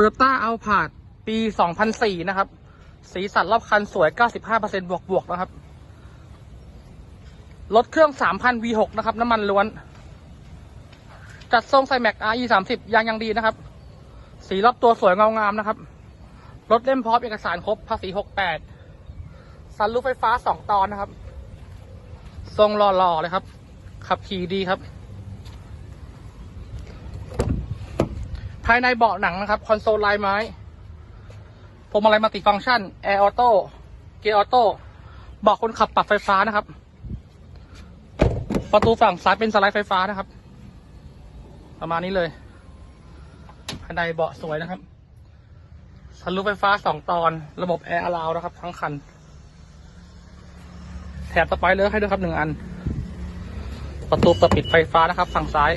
โยต้าเอาผาดปี 2004 นะครับ สีสันรอบคันสวย 95%บวกบวกนะครับ รถเครื่อง 3,000 V6 นะครับ น้ำมันล้วน จัดทรงใส่แม็ก RE 30ยางยังดีนะครับ สีรอบตัวสวยเงางามนะครับ รถเล่มพร้อมเอกสารครบภาษี 68 สันลูกไฟฟ้า 2 ตอนนะครับ ทรงหล่อๆเลยครับ ขับขี่ดีครับ ภายในเบาะหนังนะครับ คอนโซลลายไม้พวงมาลัยมัลติฟังก์ชันแอร์ออโต้เกียร์ออโต้เบาะคนขับปรับไฟฟ้านะครับ ประตูฝั่งซ้ายเป็นสไลด์ไฟฟ้านะครับ ประมาณนี้เลย ภายในเบาะสวยนะครับสันลูกไฟฟ้าสองตอน ระบบแอร์อลาวนะครับ ทั้งคัน แถบสไปเลอร์ให้ด้วยครับหนึ่งอัน ประตูเปิดปิดไฟฟ้านะครับ ฝั่งซ้าย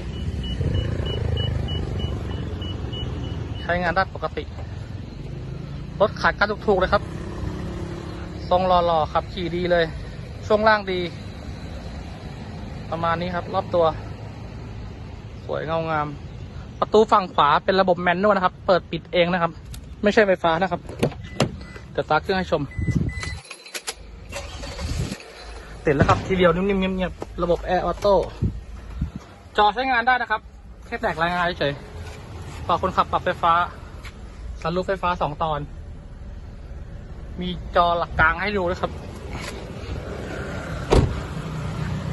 ช้งานได้ปกติ รถขาดการถูกๆเลยครับ ทรงหล่อๆขับขี่ดีเลย ช่วงล่างดี ประมาณนี้ครับ รอบตัว สวยเงางาม ประตูฝั่งขวาเป็นระบบแมนนวลนะครับ เปิดปิดเองนะครับ ไม่ใช่ไฟฟ้านะครับเดี๋ยวตาเครื่องให้ชมติดแล้วครับทีเดียวนิ่มๆเงียบๆระบบแอร์ออโต้จอใช้งานได้นะครับแค่แตกรายงานเฉย ต่อคนขับปรับไฟฟ้าสันลูกไฟฟ้าสองตอน มีจอหลักกลางให้ดูด้วยครับ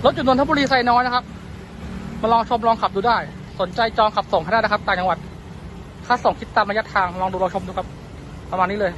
รถจุดนนทบุรีไซน้อยนะครับ มาลองชมลองขับดูได้ สนใจจองขับส่งให้ได้นะครับ ต่างจังหวัด ค่าส่งคิดตามระยะทางลองดูลองชมดูครับ ประมาณนี้เลย